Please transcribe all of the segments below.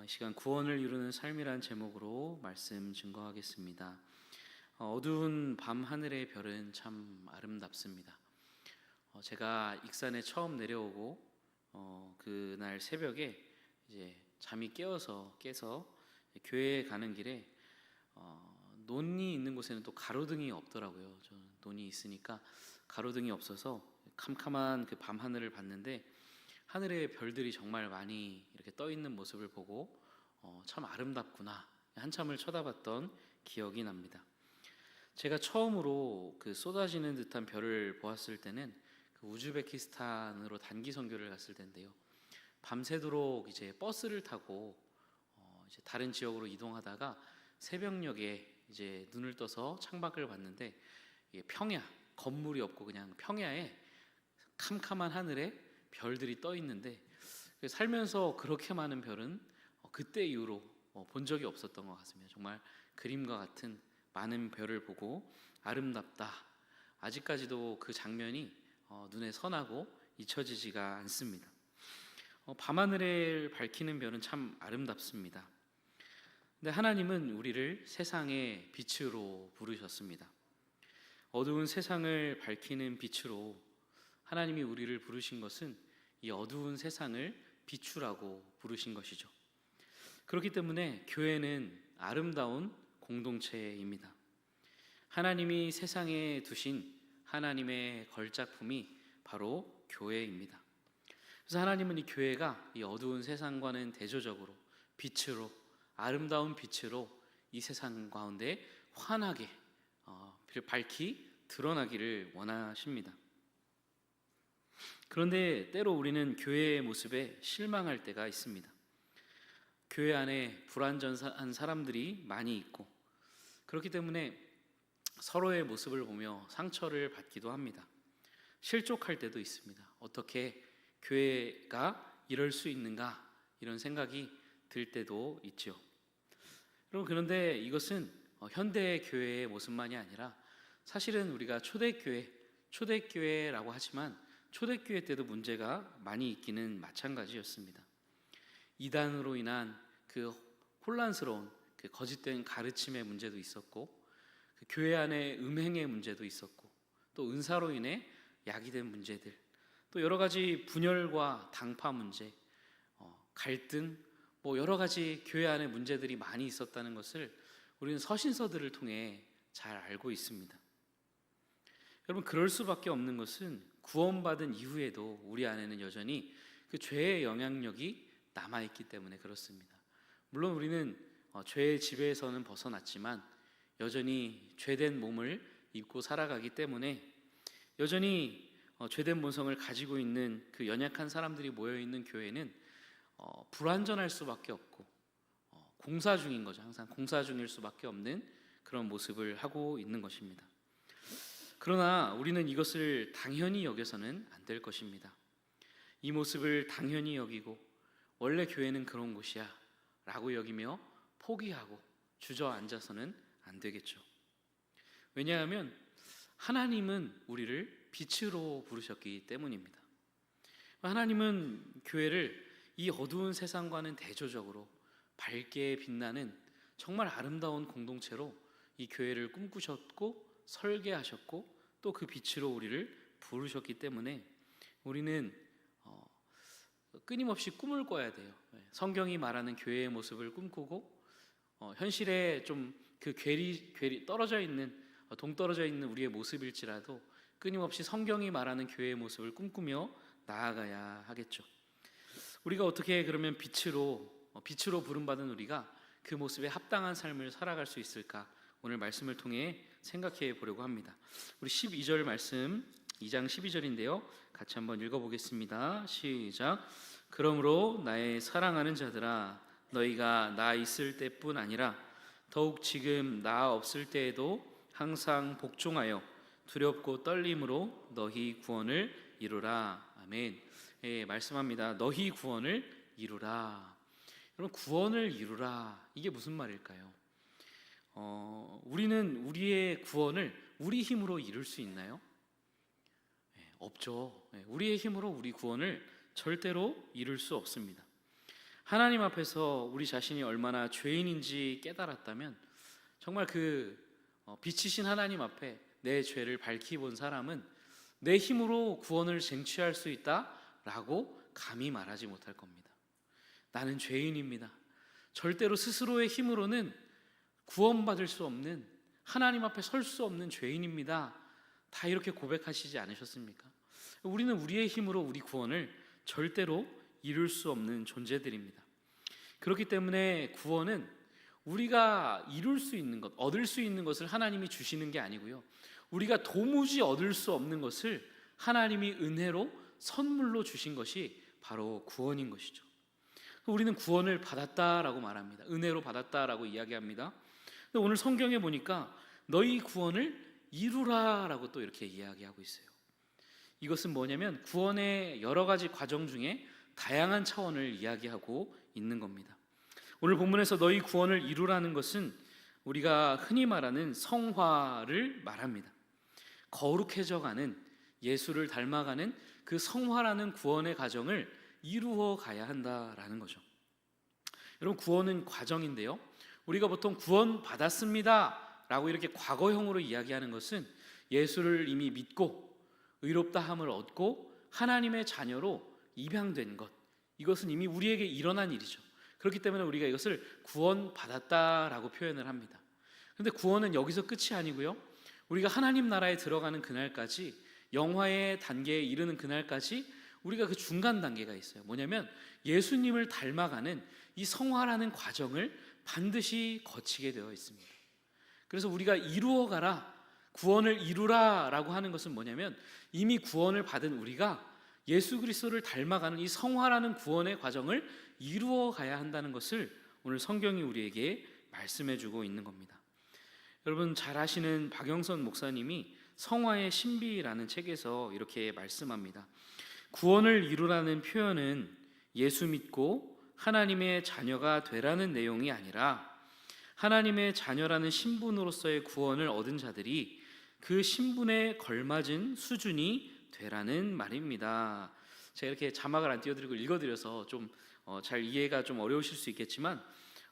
어, 이 시간 구원을 이루는 삶이란 제목으로 말씀 증거하겠습니다. 어, 어두운 밤 하늘의 별은 참 아름답습니다. 어, 제가 익산에 처음 내려오고 어, 그날 새벽에 이제 잠이 깨어서 깨서 교회에 가는 길에 어, 논이 있는 곳에는 또 가로등이 없더라고요. 저 논이 있으니까 가로등이 없어서 캄캄한 그 밤 하늘을 봤는데 하늘에 별들이 정말 많이 이렇게 떠 있는 모습을 보고 어, 참 아름답구나 한참을 쳐다봤던 기억이 납니다. 제가 처음으로 그 쏟아지는 듯한 별을 보았을 때는 그 우즈베키스탄으로 단기 선교를 갔을 텐데요. 밤새도록 이제 버스를 타고 어, 이제 다른 지역으로 이동하다가 새벽녘에 이제 눈을 떠서 창밖을 봤는데 평야 건물이 없고 그냥 평야에 캄캄한 하늘에 별들이 떠 있는데 살면서 그렇게 많은 별은 어, 그때 이후로 어, 본 적이 없었던 것 같습니다. 정말 그림과 같은 많은 별을 보고 아름답다. 아직까지도 그 장면이 어, 눈에 선하고 잊혀지지가 않습니다. 밤하늘을 밝히는 별은 참 아름답습니다. 근데 하나님은 우리를 세상의 빛으로 부르셨습니다. 어두운 세상을 밝히는 빛으로 하나님이 우리를 부르신 것은 이 어두운 세상을 비추라고 부르신 것이죠. 그렇기 때문에 교회는 아름다운 공동체입니다. 하나님이 세상에 두신 하나님의 걸작품이 바로 교회입니다. 그래서 하나님은 이 교회가 이 어두운 세상과는 대조적으로 빛으로 아름다운 빛으로 이 세상 가운데 환하게 어, 밝히 드러나기를 원하십니다. 그런데 때로 우리는 교회의 모습에 실망할 때가 있습니다. 교회 안에 불완전한 사람들이 많이 있고 그렇기 때문에 서로의 모습을 보며 상처를 받기도 합니다. 실족할 때도 있습니다. 어떻게 교회가 이럴 수 있는가 이런 생각이 들 때도 있죠. 여러분 그런데 이것은 어, 현대 교회의 모습만이 아니라 사실은 우리가 초대교회, 초대교회라고 하지만 초대교회 때도 문제가 많이 있기는 마찬가지였습니다. 이단으로 인한 그 혼란스러운 그 거짓된 가르침의 문제도 있었고 그 교회 안에 음행의 문제도 있었고 또 은사로 인해 야기된 문제들 또 여러 가지 분열과 당파 문제 어, 갈등 뭐 여러 가지 교회 안에 문제들이 많이 있었다는 것을 우리는 서신서들을 통해 잘 알고 있습니다. 여러분 그럴 수밖에 없는 것은 구원받은 이후에도 우리 안에는 여전히 그 죄의 영향력이 남아 있기 때문에 그렇습니다. 물론 우리는 어, 죄의 지배에서는 벗어났지만 여전히 죄된 몸을 입고 살아가기 때문에 여전히 어, 죄된 본성을 가지고 있는 그 연약한 사람들이 모여 있는 교회는 어, 불완전할 수밖에 없고 공사 중인 거죠. 항상 공사 중일 수밖에 없는 그런 모습을 하고 있는 것입니다. 그러나 우리는 이것을 당연히 여겨서는 안 될 것입니다. 이 모습을 당연히 여기고 원래 교회는 그런 곳이야 라고 여기며 포기하고 주저앉아서는 안 되겠죠. 왜냐하면 하나님은 우리를 빛으로 부르셨기 때문입니다. 하나님은 교회를 이 어두운 세상과는 대조적으로 밝게 빛나는 정말 아름다운 공동체로 이 교회를 꿈꾸셨고 설계하셨고 또 그 빛으로 우리를 부르셨기 때문에 우리는 어, 끊임없이 꿈을 꿔야 돼요. 네, 성경이 말하는 교회의 모습을 꿈꾸고 어, 현실에 좀 그 괴리 괴리 떨어져 있는 어, 동떨어져 있는 우리의 모습일지라도 끊임없이 성경이 말하는 교회의 모습을 꿈꾸며 나아가야 하겠죠. 우리가 어떻게 그러면 빛으로 어, 빛으로 부름받은 우리가 그 모습에 합당한 삶을 살아갈 수 있을까? 오늘 말씀을 통해 생각해 보려고 합니다. 우리 12절 말씀 2장 12절인데요. 같이 한번 읽어 보겠습니다. 시작. 그러므로 나의 사랑하는 자들아 너희가 나 있을 때뿐 아니라 더욱 지금 나 없을 때에도 항상 복종하여 두렵고 떨림으로 너희 구원을 이루라. 아멘. 예, 말씀합니다. 너희 구원을 이루라. 여러분 구원을 이루라. 이게 무슨 말일까요? 어, 우리는 우리의 구원을 우리 힘으로 이룰 수 있나요? 네, 없죠. 네, 우리의 힘으로 우리 구원을 절대로 이룰 수 없습니다. 하나님 앞에서 우리 자신이 얼마나 죄인인지 깨달았다면 정말 그 어, 빛이신 하나님 앞에 내 죄를 밝히 본 사람은 내 힘으로 구원을 쟁취할 수 있다라고 감히 말하지 못할 겁니다. 나는 죄인입니다. 절대로 스스로의 힘으로는 구원받을 수 없는 하나님 앞에 설 수 없는 죄인입니다. 다 이렇게 고백하시지 않으셨습니까? 우리는 우리의 힘으로 우리 구원을 절대로 이룰 수 없는 존재들입니다. 그렇기 때문에 구원은 우리가 이룰 수 있는 것, 얻을 수 있는 것을 하나님이 주시는 게 아니고요. 우리가 도무지 얻을 수 없는 것을 하나님이 은혜로 선물로 주신 것이 바로 구원인 것이죠. 우리는 구원을 받았다라고 말합니다. 은혜로 받았다라고 이야기합니다. 근데 오늘 성경에 보니까 너희 구원을 이루라라고 또 이렇게 이야기하고 있어요. 이것은 뭐냐면 구원의 여러 가지 과정 중에 다양한 차원을 이야기하고 있는 겁니다. 오늘 본문에서 너희 구원을 이루라는 것은 우리가 흔히 말하는 성화를 말합니다. 거룩해져 가는 예수를 닮아가는 그 성화라는 구원의 과정을 이루어 가야 한다라는 거죠. 여러분 구원은 과정인데요. 우리가 보통 구원 받았습니다 라고 이렇게 과거형으로 이야기하는 것은 예수를 이미 믿고 의롭다함을 얻고 하나님의 자녀로 입양된 것. 이것은 이미 우리에게 일어난 일이죠. 그렇기 때문에 우리가 이것을 구원 받았다라고 표현을 합니다. 근데 구원은 여기서 끝이 아니고요. 우리가 하나님 나라에 들어가는 그날까지 영화의 단계에 이르는 그날까지 우리가 그 중간 단계가 있어요. 뭐냐면 예수님을 닮아가는 이 성화라는 과정을 반드시 거치게 되어 있습니다. 그래서 우리가 이루어 가라, 구원을 이루라 라고 하는 것은 뭐냐면 이미 구원을 받은 우리가 예수 그리스도를 닮아가는 이 성화라는 구원의 과정을 이루어 가야 한다는 것을 오늘 성경이 우리에게 말씀해 주고 있는 겁니다. 여러분 잘 아시는 박영선 목사님이 성화의 신비라는 책에서 이렇게 말씀합니다. 구원을 이루라는 표현은 예수 믿고 하나님의 자녀가 되라는 내용이 아니라 하나님의 자녀라는 신분으로서의 구원을 얻은 자들이 그 신분에 걸맞은 수준이 되라는 말입니다. 제가 이렇게 자막을 안 띄워드리고 읽어드려서 좀잘 이해가 좀 어려우실 수 있겠지만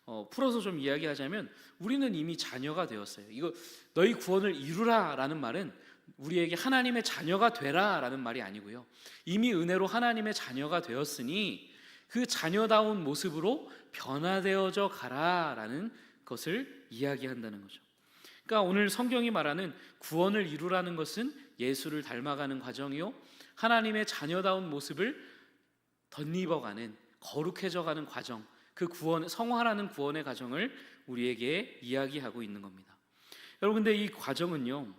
어, 풀어서 좀 이야기하자면 우리는 이미 자녀가 되었어요. 이거 너희 구원을 이루라라는 말은 우리에게 하나님의 자녀가 되라라는 말이 아니고요. 이미 은혜로 하나님의 자녀가 되었으니 그 자녀다운 모습으로 변화되어져 가라라는 것을 이야기한다는 거죠. 그러니까 오늘 성경이 말하는 구원을 이루라는 것은 예수를 닮아가는 과정이요. 하나님의 자녀다운 모습을 덧입어가는 거룩해져가는 과정, 그 구원 성화라는 구원의 과정을 우리에게 이야기하고 있는 겁니다. 여러분 근데 이 과정은요.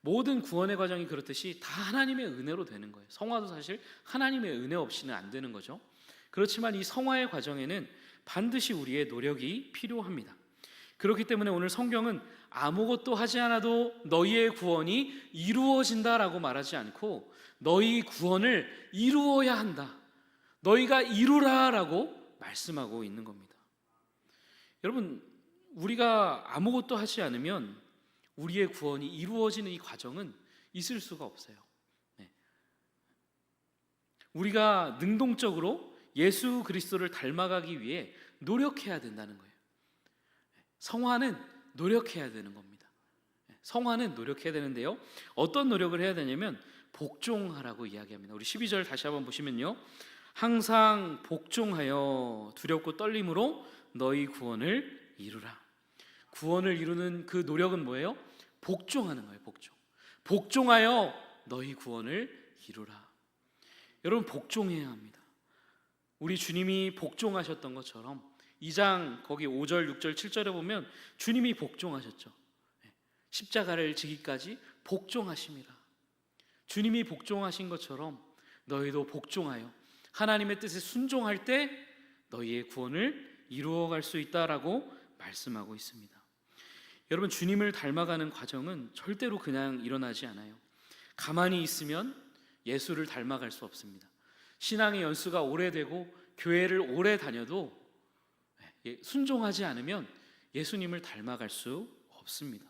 모든 구원의 과정이 그렇듯이 다 하나님의 은혜로 되는 거예요. 성화도 사실 하나님의 은혜 없이는 안 되는 거죠. 그렇지만 이 성화의 과정에는 반드시 우리의 노력이 필요합니다. 그렇기 때문에 오늘 성경은 아무것도 하지 않아도 너희의 구원이 이루어진다라고 말하지 않고 너희 구원을 이루어야 한다. 너희가 이루라라고 말씀하고 있는 겁니다. 여러분, 우리가 아무것도 하지 않으면 우리의 구원이 이루어지는 이 과정은 있을 수가 없어요. 네. 우리가 능동적으로 예수 그리스도를 닮아가기 위해 노력해야 된다는 거예요. 성화는 노력해야 되는 겁니다. 성화는 노력해야 되는데요. 어떤 노력을 해야 되냐면 복종하라고 이야기합니다. 우리 12절 다시 한번 보시면요. 항상 복종하여 두렵고 떨림으로 너희 구원을 이루라. 구원을 이루는 그 노력은 뭐예요? 복종하는 거예요, 복종. 복종하여 너희 구원을 이루라. 여러분 복종해야 합니다. 우리 주님이 복종하셨던 것처럼 2장 거기 5절, 6절, 7절에 보면 주님이 복종하셨죠. 예, 십자가를 지기까지 복종하십니다. 주님이 복종하신 것처럼 너희도 복종하여 하나님의 뜻에 순종할 때 너희의 구원을 이루어갈 수 있다라고 말씀하고 있습니다. 여러분 주님을 닮아가는 과정은 절대로 그냥 일어나지 않아요. 가만히 있으면 예수를 닮아갈 수 없습니다. 신앙의 연수가 오래되고 교회를 오래 다녀도 예, 순종하지 않으면 예수님을 닮아갈 수 없습니다.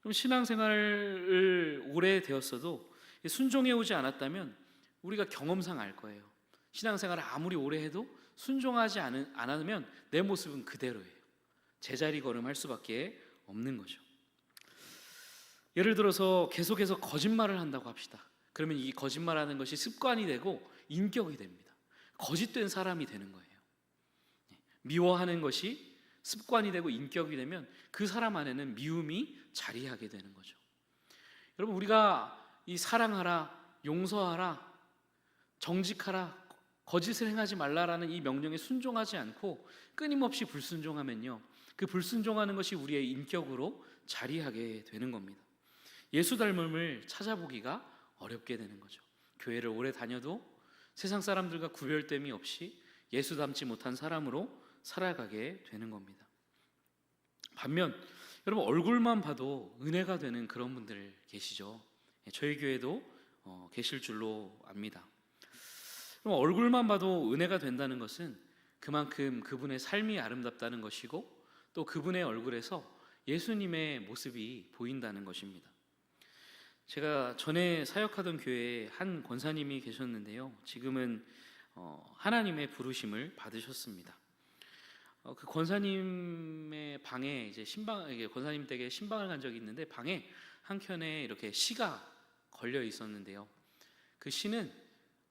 그럼 신앙생활을 오래 되었어도 순종해 오지 않았다면 우리가 경험상 알 거예요. 신앙생활을 아무리 오래 해도 순종하지 않으면 내 모습은 그대로예요. 제자리 걸음할 수밖에 없는 거죠. 예를 들어서 계속해서 거짓말을 한다고 합시다. 그러면 이 거짓말하는 것이 습관이 되고 인격이 됩니다. 거짓된 사람이 되는 거예요. 미워하는 것이 습관이 되고 인격이 되면 그 사람 안에는 미움이 자리하게 되는 거죠. 여러분 우리가 이 사랑하라, 용서하라, 정직하라, 거짓을 행하지 말라라는 이 명령에 순종하지 않고 끊임없이 불순종하면요. 그 불순종하는 것이 우리의 인격으로 자리하게 되는 겁니다. 예수 닮음을 찾아보기가 어렵게 되는 거죠. 교회를 오래 다녀도 세상 사람들과 구별됨이 없이 예수 닮지 못한 사람으로 살아가게 되는 겁니다. 반면 여러분 얼굴만 봐도 은혜가 되는 그런 분들 계시죠. 예, 저희 교회도 어, 계실 줄로 압니다. 그럼 얼굴만 봐도 은혜가 된다는 것은 그만큼 그분의 삶이 아름답다는 것이고 또 그분의 얼굴에서 예수님의 모습이 보인다는 것입니다. 제가 전에 사역하던 교회에 한 권사님이 계셨는데요. 지금은 어, 하나님의 부르심을 받으셨습니다. 어, 그 권사님의 방에 이제 신방 이게 권사님 댁에 신방을 간 적이 있는데 방에 한 켠에 이렇게 시가 걸려 있었는데요. 그 시는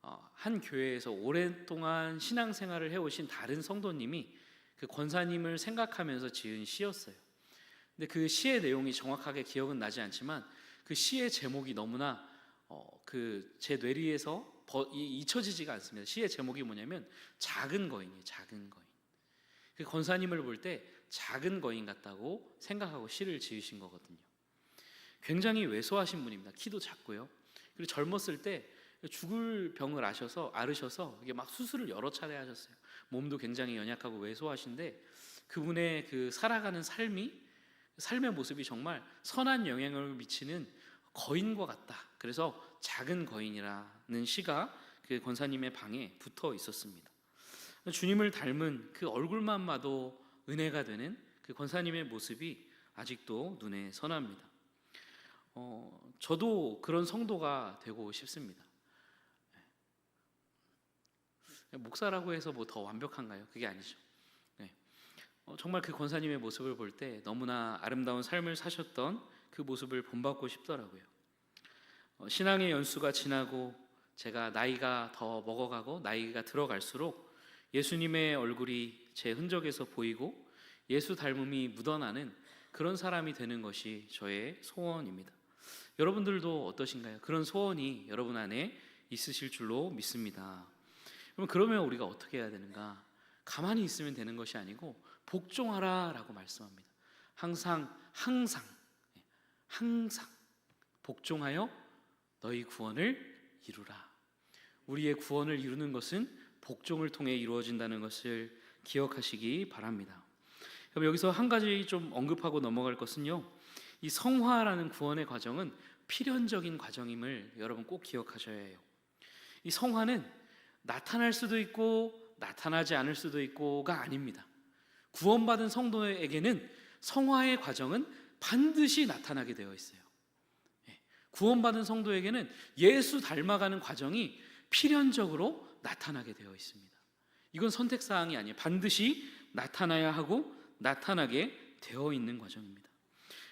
어, 한 교회에서 오랫동안 신앙생활을 해오신 다른 성도님이 그 권사님을 생각하면서 지은 시였어요. 근데 그 시의 내용이 정확하게 기억은 나지 않지만 그 시의 제목이 너무나 어, 그제 뇌리에서 버, 이, 잊혀지지가 않습니다. 시의 제목이 뭐냐면 작은 거인이에요. 작은 거인. 그 권사님을 볼 때 작은 거인 같다고 생각하고 시를 지으신 거거든요. 굉장히 왜소하신 분입니다. 키도 작고요. 그리고 젊었을 때 죽을 병을 아셔서 앓으셔서 이게 막 수술을 여러 차례 하셨어요. 몸도 굉장히 연약하고 왜소하신데 그분의 그 살아가는 삶이 삶의 모습이 정말 선한 영향을 미치는 거인과 같다. 그래서 작은 거인이라는 시가 그 권사님의 방에 붙어 있었습니다. 주님을 닮은 그 얼굴만 봐도 은혜가 되는 그 권사님의 모습이 아직도 눈에 선합니다. 어, 저도 그런 성도가 되고 싶습니다. 목사라고 해서 뭐 더 완벽한가요? 그게 아니죠. 네. 어, 정말 그 권사님의 모습을 볼 때 너무나 아름다운 삶을 사셨던 그 모습을 본받고 싶더라고요. 어, 신앙의 연수가 지나고 제가 나이가 더 먹어가고 나이가 들어갈수록 예수님의 얼굴이 제 흔적에서 보이고 예수 닮음이 묻어나는 그런 사람이 되는 것이 저의 소원입니다. 여러분들도 어떠신가요? 그런 소원이 여러분 안에 있으실 줄로 믿습니다. 그럼 그러면 우리가 어떻게 해야 되는가? 가만히 있으면 되는 것이 아니고 복종하라라고 말씀합니다. 항상 항상 항상 복종하여 너희 구원을 이루라. 우리의 구원을 이루는 것은 복종을 통해 이루어진다는 것을 기억하시기 바랍니다. 여기서 한 가지 좀 언급하고 넘어갈 것은요. 이 성화라는 구원의 과정은 필연적인 과정임을 여러분 꼭 기억하셔야 해요. 이 성화는 나타날 수도 있고 나타나지 않을 수도 있고가 아닙니다. 구원받은 성도에게는 성화의 과정은 반드시 나타나게 되어 있어요. 예, 구원받은 성도에게는 예수 닮아가는 과정이 필연적으로 나타나게 되어 있습니다. 이건 선택 사항이 아니에요. 반드시 나타나야 하고 나타나게 되어 있는 과정입니다.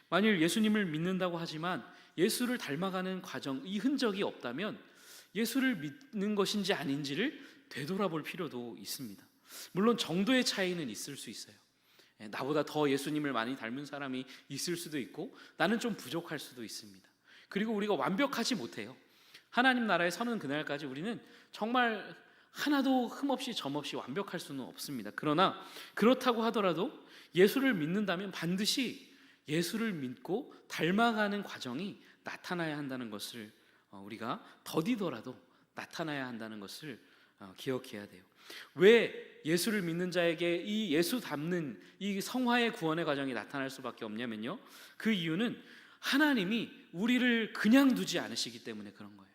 만일 예수님을 믿는다고 하지만 예수를 닮아가는 과정, 이 흔적이 없다면 예수를 믿는 것인지 아닌지를 되돌아볼 필요도 있습니다. 물론 정도의 차이는 있을 수 있어요. 예, 나보다 더 예수님을 많이 닮은 사람이 있을 수도 있고 나는 좀 부족할 수도 있습니다. 그리고 우리가 완벽하지 못해요. 하나님 나라에 서는 그날까지 우리는 정말 하나도 흠없이 점없이 완벽할 수는 없습니다. 그러나 그렇다고 하더라도 예수를 믿는다면 반드시 예수를 믿고 닮아가는 과정이 나타나야 한다는 것을 어, 우리가 더디더라도 나타나야 한다는 것을 어, 기억해야 돼요. 왜 예수를 믿는 자에게 이 예수 닮는 이 성화의 구원의 과정이 나타날 수밖에 없냐면요. 그 이유는 하나님이 우리를 그냥 두지 않으시기 때문에 그런 거예요.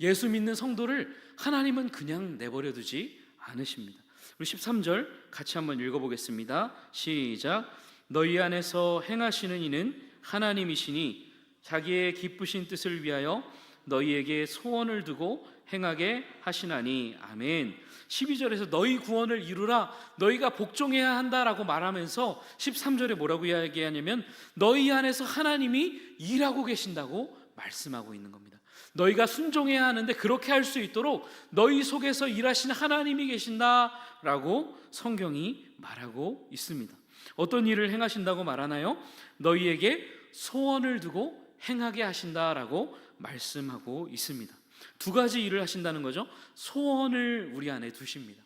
예수 믿는 성도를 하나님은 그냥 내버려 두지 않으십니다. 우리 13절 같이 한번 읽어보겠습니다. 시작. 너희 안에서 행하시는 이는 하나님이시니 자기의 기쁘신 뜻을 위하여 너희에게 소원을 두고 행하게 하시나니 아멘. 12절에서 너희 구원을 이루라 너희가 복종해야 한다라고 말하면서 13절에 뭐라고 이야기하냐면 너희 안에서 하나님이 일하고 계신다고 말씀하고 있는 겁니다. 너희가 순종해야 하는데 그렇게 할 수 있도록 너희 속에서 일하시는 하나님이 계신다라고 성경이 말하고 있습니다. 어떤 일을 행하신다고 말하나요? 너희에게 소원을 두고 행하게 하신다라고 말씀하고 있습니다. 두 가지 일을 하신다는 거죠. 소원을 우리 안에 두십니다.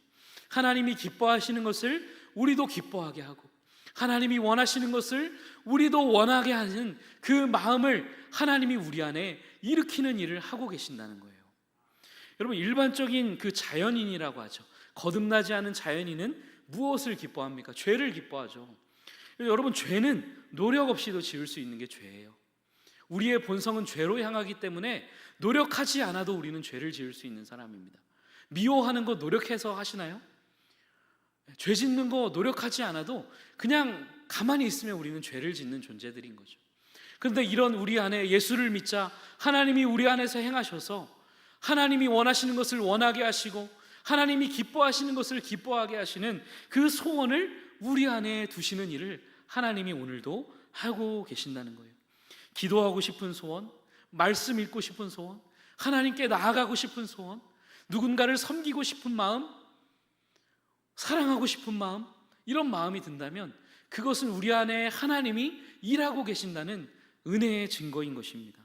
하나님이 기뻐하시는 것을 우리도 기뻐하게 하고 하나님이 원하시는 것을 우리도 원하게 하는 그 마음을 하나님이 우리 안에 일으키는 일을 하고 계신다는 거예요. 여러분 일반적인 그 자연인이라고 하죠. 거듭나지 않은 자연인은 무엇을 기뻐합니까? 죄를 기뻐하죠. 여러분 죄는 노력 없이도 지을 수 있는 게 죄예요. 우리의 본성은 죄로 향하기 때문에 노력하지 않아도 우리는 죄를 지을 수 있는 사람입니다. 미워하는 거 노력해서 하시나요? 죄 짓는 거 노력하지 않아도 그냥 가만히 있으면 우리는 죄를 짓는 존재들인 거죠. 그런데 이런 우리 안에 예수를 믿자 하나님이 우리 안에서 행하셔서 하나님이 원하시는 것을 원하게 하시고 하나님이 기뻐하시는 것을 기뻐하게 하시는 그 소원을 우리 안에 두시는 일을 하나님이 오늘도 하고 계신다는 거예요. 기도하고 싶은 소원, 말씀 읽고 싶은 소원, 하나님께 나아가고 싶은 소원, 누군가를 섬기고 싶은 마음, 사랑하고 싶은 마음, 이런 마음이 든다면 그것은 우리 안에 하나님이 일하고 계신다는 은혜의 증거인 것입니다.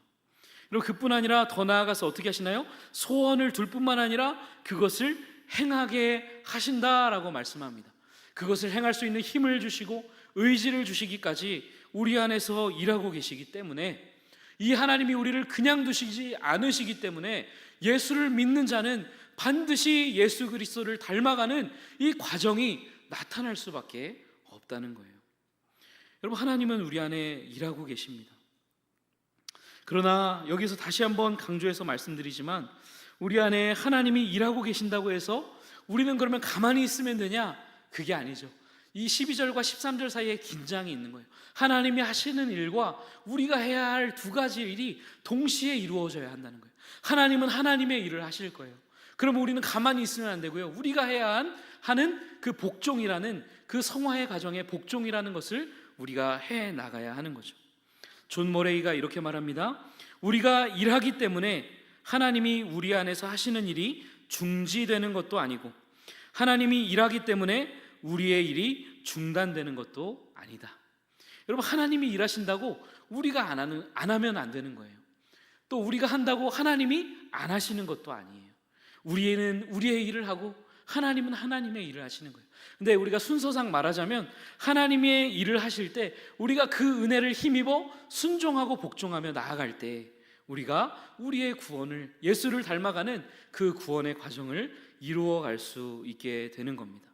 그리고 그뿐 아니라 더 나아가서 어떻게 하시나요? 소원을 둘 뿐만 아니라 그것을 행하게 하신다라고 말씀합니다. 그것을 행할 수 있는 힘을 주시고 의지를 주시기까지 우리 안에서 일하고 계시기 때문에 이 하나님이 우리를 그냥 두시지 않으시기 때문에 예수를 믿는 자는 반드시 예수 그리스도를 닮아가는 이 과정이 나타날 수밖에 없다는 거예요. 여러분 하나님은 우리 안에 일하고 계십니다. 그러나 여기서 다시 한번 강조해서 말씀드리지만 우리 안에 하나님이 일하고 계신다고 해서 우리는 그러면 가만히 있으면 되냐? 그게 아니죠. 이 12절과 13절 사이에 긴장이 있는 거예요. 하나님이 하시는 일과 우리가 해야 할 두 가지 일이 동시에 이루어져야 한다는 거예요. 하나님은 하나님의 일을 하실 거예요. 그러면 우리는 가만히 있으면 안 되고요. 우리가 해야 하는 그 복종이라는 그 성화의 과정의 복종이라는 것을 우리가 해 나가야 하는 거죠. 존 모레이가 이렇게 말합니다. 우리가 일하기 때문에 하나님이 우리 안에서 하시는 일이 중지되는 것도 아니고 하나님이 일하기 때문에 우리의 일이 중단되는 것도 아니다. 여러분 하나님이 일하신다고 우리가 안 하는 안 하면 안 되는 거예요. 또 우리가 한다고 하나님이 안 하시는 것도 아니에요. 우리는 우리의 일을 하고 하나님은 하나님의 일을 하시는 거예요. 근데 우리가 순서상 말하자면 하나님의 일을 하실 때 우리가 그 은혜를 힘입어 순종하고 복종하며 나아갈 때 우리가 우리의 구원을 예수를 닮아가는 그 구원의 과정을 이루어 갈 수 있게 되는 겁니다.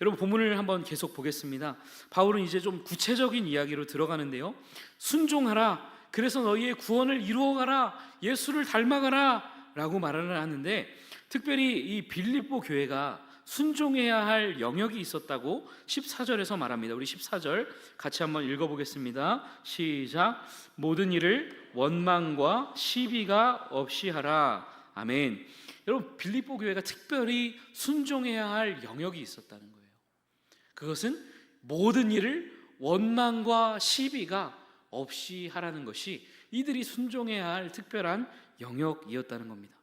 여러분 본문을 한번 계속 보겠습니다. 바울은 이제 좀 구체적인 이야기로 들어가는데요. 순종하라. 그래서 너희의 구원을 이루어 가라. 예수를 닮아가라라고 말을 하는데 특별히 이 빌립보 교회가 순종해야 할 영역이 있었다고 14절에서 말합니다. 우리 14절 같이 한번 읽어 보겠습니다. 시작. 모든 일을 원망과 시비가 없이 하라. 아멘. 여러분 빌립보 교회가 특별히 순종해야 할 영역이 있었다는 거예요. 그것은 모든 일을 원망과 시비가 없이 하라는 것이 이들이 순종해야 할 특별한 영역이었다는 겁니다.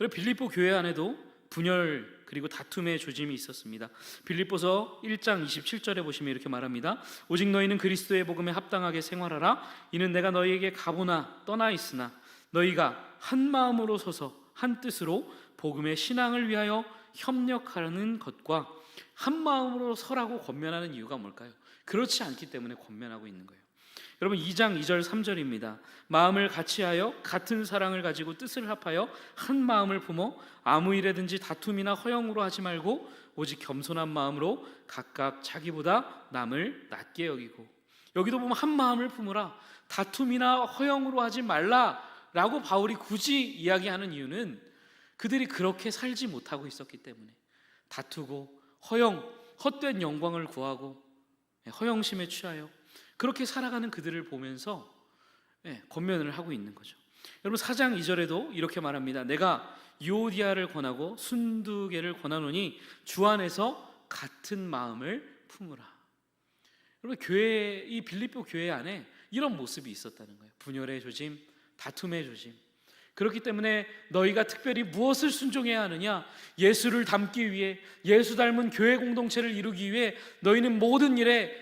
여러분 빌립보 교회 안에도 분열 그리고 다툼의 조짐이 있었습니다. 빌립보서 1장 27절에 보시면 이렇게 말합니다. 오직 너희는 그리스도의 복음에 합당하게 생활하라. 이는 내가 너희에게 가보나 떠나 있으나 너희가 한 마음으로 서서 한 뜻으로 복음의 신앙을 위하여 협력하는 것과 한 마음으로 서라고 권면하는 이유가 뭘까요? 그렇지 않기 때문에 권면하고 있는 거예요. 여러분 2장 2절 3절입니다. 마음을 같이하여 같은 사랑을 가지고 뜻을 합하여 한 마음을 품어 아무 일에든지 다툼이나 허영으로 하지 말고 오직 겸손한 마음으로 각각 자기보다 남을 낮게 여기고 여기도 보면 한 마음을 품으라 다툼이나 허영으로 하지 말라 라고 바울이 굳이 이야기하는 이유는 그들이 그렇게 살지 못하고 있었기 때문에 다투고 허영 헛된 영광을 구하고 허영심에 취하여 그렇게 살아가는 그들을 보면서 예, 권면을 하고 있는 거죠. 여러분 4장 2절에도 이렇게 말합니다. 내가 유오디아를 권하고 순두개를 권하노니 주 안에서 같은 마음을 품으라. 여러분 교회 이 빌립보 교회 안에 이런 모습이 있었다는 거예요. 분열의 조짐, 다툼의 조짐. 그렇기 때문에 너희가 특별히 무엇을 순종해야 하느냐? 예수를 닮기 위해 예수 닮은 교회 공동체를 이루기 위해 너희는 모든 일에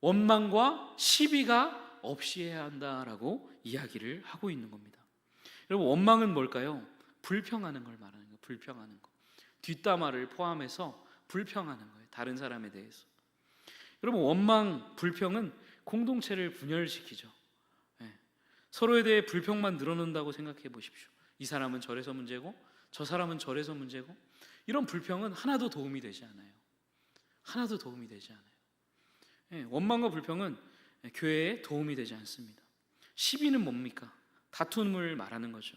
원망과 시비가 없이 해야 한다라고 이야기를 하고 있는 겁니다. 여러분 원망은 뭘까요? 불평하는 걸 말하는 거예요. 불평하는 거. 뒷담화를 포함해서 불평하는 거예요. 다른 사람에 대해서. 여러분 원망, 불평은 공동체를 분열시키죠. 예. 서로에 대해 불평만 늘어놓는다고 생각해 보십시오. 이 사람은 저래서 문제고 저 사람은 저래서 문제고 이런 불평은 하나도 도움이 되지 않아요. 하나도 도움이 되지 않아요. 예, 원망과 불평은 교회에 도움이 되지 않습니다. 시비는 뭡니까? 다툼을 말하는 거죠.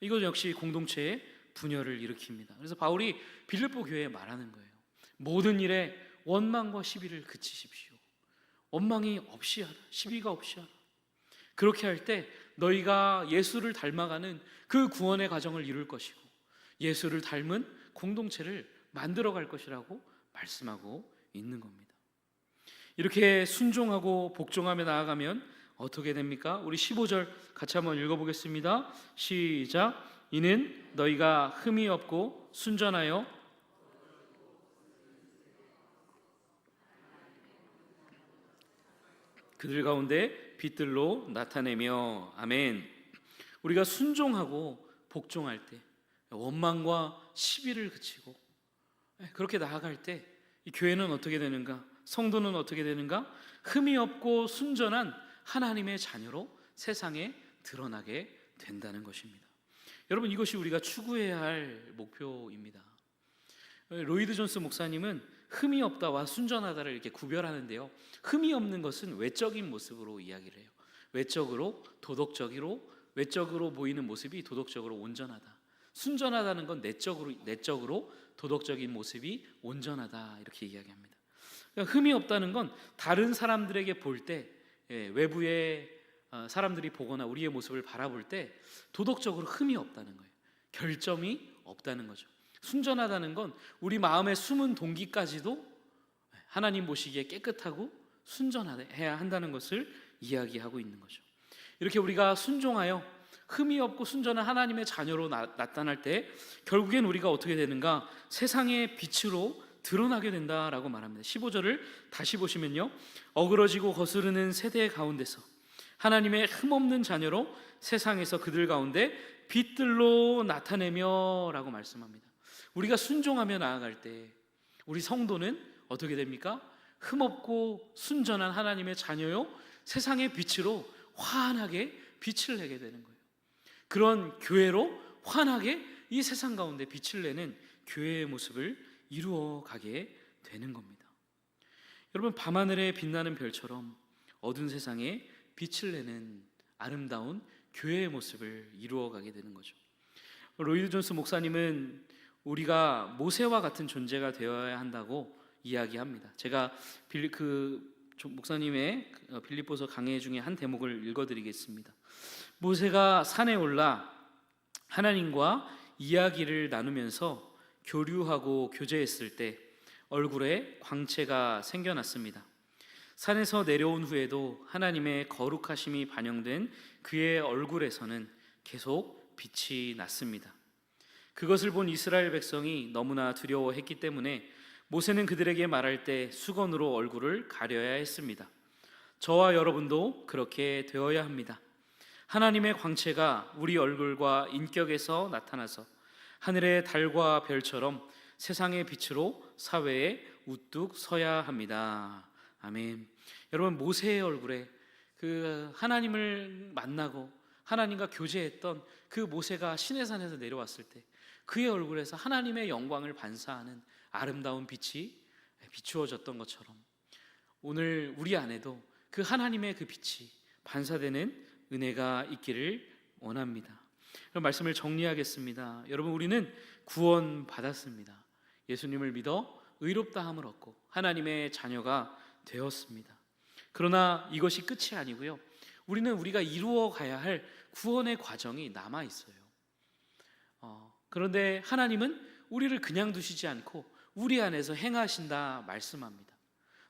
이것 역시 공동체의 분열을 일으킵니다. 그래서 바울이 빌립보 교회에 말하는 거예요. 모든 일에 원망과 시비를 그치십시오. 원망이 없이 하라. 시비가 없이 하라. 그렇게 할 때 너희가 예수를 닮아가는 그 구원의 과정을 이룰 것이고 예수를 닮은 공동체를 만들어 갈 것이라고 말씀하고 있는 겁니다. 이렇게 순종하고 복종하며 나아가면 어떻게 됩니까? 우리 15절 같이 한번 읽어보겠습니다. 시작. 이는 너희가 흠이 없고 순전하여 그들 가운데 빛들로 나타내며 아멘. 우리가 순종하고 복종할 때 원망과 시비를 그치고 그렇게 나아갈 때 이 교회는 어떻게 되는가? 성도는 어떻게 되는가? 흠이 없고 순전한 하나님의 자녀로 세상에 드러나게 된다는 것입니다. 여러분 이것이 우리가 추구해야 할 목표입니다. 로이드 존스 목사님은 흠이 없다와 순전하다를 이렇게 구별하는데요. 흠이 없는 것은 외적인 모습으로 이야기를 해요. 외적으로 도덕적으로 외적으로 보이는 모습이 도덕적으로 온전하다. 순전하다는 건 내적으로 내적으로 도덕적인 모습이 온전하다 이렇게 이야기합니다. 그러니까 흠이 없다는 건 다른 사람들에게 볼때 예, 외부의 어, 사람들이 보거나 우리의 모습을 바라볼 때 도덕적으로 흠이 없다는 거예요. 결점이 없다는 거죠. 순전하다는 건 우리 마음의 숨은 동기까지도 하나님 보시기에 깨끗하고 순전해야 한다는 것을 이야기하고 있는 거죠. 이렇게 우리가 순종하여 흠이 없고 순전한 하나님의 자녀로 나, 타날때 결국엔 우리가 어떻게 되는가? 세상의 빛으로 드러나게 된다라고 말합니다. 15절을 다시 보시면요. 어그러지고 거스르는 세대 가운데서 하나님의 흠없는 자녀로 세상에서 그들 가운데 빛들로 나타내며라고 말씀합니다. 우리가 순종하며 나아갈 때 우리 성도는 어떻게 됩니까? 흠없고 순전한 하나님의 자녀요 세상의 빛으로 환하게 빛을 내게 되는 거예요. 그런 교회로 환하게 이 세상 가운데 빛을 내는 교회의 모습을 이루어 가게 되는 겁니다. 여러분 밤하늘에 빛나는 별처럼 어두운 세상에 빛을 내는 아름다운 교회의 모습을 이루어 가게 되는 거죠. 로이드 존스 목사님은 우리가 모세와 같은 존재가 되어야 한다고 이야기합니다. 제가 빌, 그 목사님의 어, 빌립보서 강해 중에 한 대목을 읽어드리겠습니다. 모세가 산에 올라 하나님과 이야기를 나누면서 교류하고 교제했을 때 얼굴에 광채가 생겨났습니다. 산에서 내려온 후에도 하나님의 거룩하심이 반영된 그의 얼굴에서는 계속 빛이 났습니다. 그것을 본 이스라엘 백성이 너무나 두려워했기 때문에 모세는 그들에게 말할 때 수건으로 얼굴을 가려야 했습니다. 저와 여러분도 그렇게 되어야 합니다. 하나님의 광채가 우리 얼굴과 인격에서 나타나서 하늘의 달과 별처럼 세상의 빛으로 사회에 우뚝 서야 합니다. 아멘. 여러분 모세의 얼굴에 그 하나님을 만나고 하나님과 교제했던 그 모세가 시내산에서 내려왔을 때 그의 얼굴에서 하나님의 영광을 반사하는 아름다운 빛이 비추어졌던 것처럼 오늘 우리 안에도 그 하나님의 그 빛이 반사되는 은혜가 있기를 원합니다. 그럼 말씀을 정리하겠습니다. 여러분 우리는 구원 받았습니다. 예수님을 믿어 의롭다함을 얻고 하나님의 자녀가 되었습니다. 그러나 이것이 끝이 아니고요. 우리는 우리가 이루어 가야 할 구원의 과정이 남아 있어요. 어, 그런데 하나님은 우리를 그냥 두시지 않고 우리 안에서 행하신다 말씀합니다.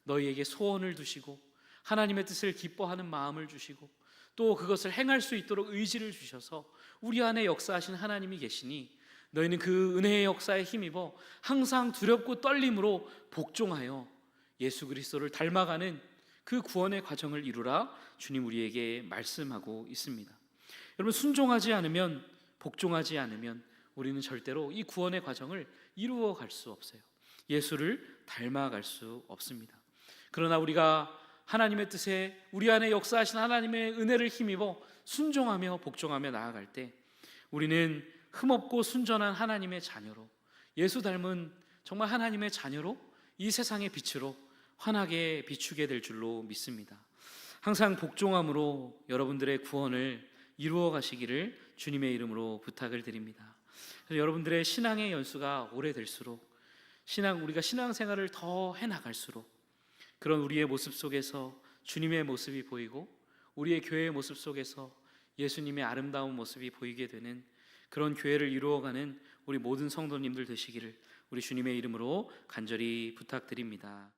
너희에게 소원을 두시고 하나님의 뜻을 기뻐하는 마음을 주시고 또 그것을 행할 수 있도록 의지를 주셔서 우리 안에 역사하신 하나님이 계시니 너희는 그 은혜의 역사에 힘입어 항상 두렵고 떨림으로 복종하여 예수 그리스도를 닮아가는 그 구원의 과정을 이루라 주님 우리에게 말씀하고 있습니다. 여러분 순종하지 않으면 복종하지 않으면 우리는 절대로 이 구원의 과정을 이루어 갈 수 없어요. 예수를 닮아갈 수 없습니다. 그러나 우리가 하나님의 뜻에 우리 안에 역사하신 하나님의 은혜를 힘입어 순종하며 복종하며 나아갈 때 우리는 흠없고 순전한 하나님의 자녀로 예수 닮은 정말 하나님의 자녀로 이 세상의 빛으로 환하게 비추게 될 줄로 믿습니다. 항상 복종함으로 여러분들의 구원을 이루어 가시기를 주님의 이름으로 부탁을 드립니다. 그래서 여러분들의 신앙의 연수가 오래될수록 신앙 우리가 신앙 생활을 더 해 나갈수록 그런 우리의 모습 속에서 주님의 모습이 보이고 우리의 교회의 모습 속에서 예수님의 아름다운 모습이 보이게 되는 그런 교회를 이루어가는 우리 모든 성도님들 되시기를 우리 주님의 이름으로 간절히 부탁드립니다.